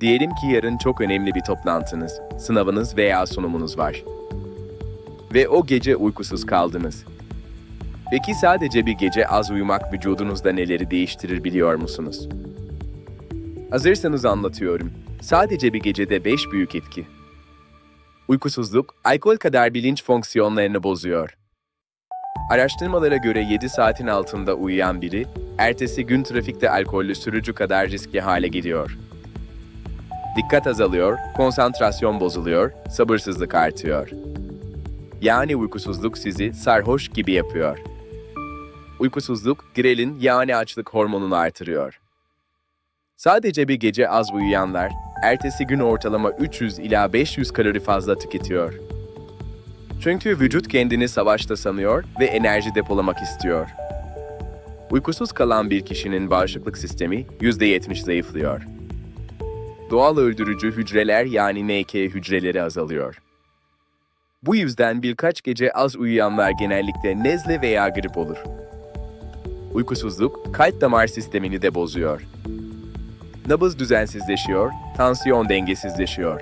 Diyelim ki yarın çok önemli bir toplantınız, sınavınız veya sunumunuz var. Ve o gece uykusuz kaldınız. Peki sadece bir gece az uyumak vücudunuzda neleri değiştirir biliyor musunuz? Hazırsanız anlatıyorum. Sadece bir gecede 5 büyük etki. Uykusuzluk, alkol kadar bilinç fonksiyonlarını bozuyor. Araştırmalara göre 7 saatin altında uyuyan biri, ertesi gün trafikte alkollü sürücü kadar riskli hale geliyor. Dikkat azalıyor, konsantrasyon bozuluyor, sabırsızlık artıyor. Yani uykusuzluk sizi sarhoş gibi yapıyor. Uykusuzluk, grelin yani açlık hormonunu artırıyor. Sadece bir gece az uyuyanlar, ertesi gün ortalama 300 ila 500 kalori fazla tüketiyor. Çünkü vücut kendini savaşta sanıyor ve enerji depolamak istiyor. Uykusuz kalan bir kişinin bağışıklık sistemi %70 zayıflıyor. Doğal öldürücü hücreler yani NK hücreleri azalıyor. Bu yüzden birkaç gece az uyuyanlar genellikle nezle veya grip olur. Uykusuzluk kalp damar sistemini de bozuyor. Nabız düzensizleşiyor, tansiyon dengesizleşiyor.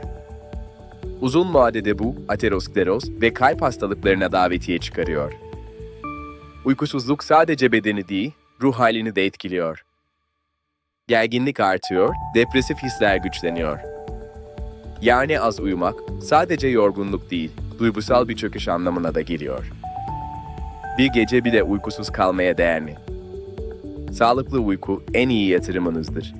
Uzun vadede bu ateroskleroz ve kalp hastalıklarına davetiye çıkarıyor. Uykusuzluk sadece bedeni değil, ruh halini de etkiliyor. Gerginlik artıyor, depresif hisler güçleniyor. Yani az uyumak sadece yorgunluk değil, duygusal bir çöküş anlamına da geliyor. Bir gece bile uykusuz kalmaya değer mi? Sağlıklı uyku en iyi yatırımınızdır.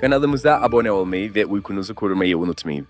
Kanalımıza abone olmayı ve uykunuzu korumayı unutmayın.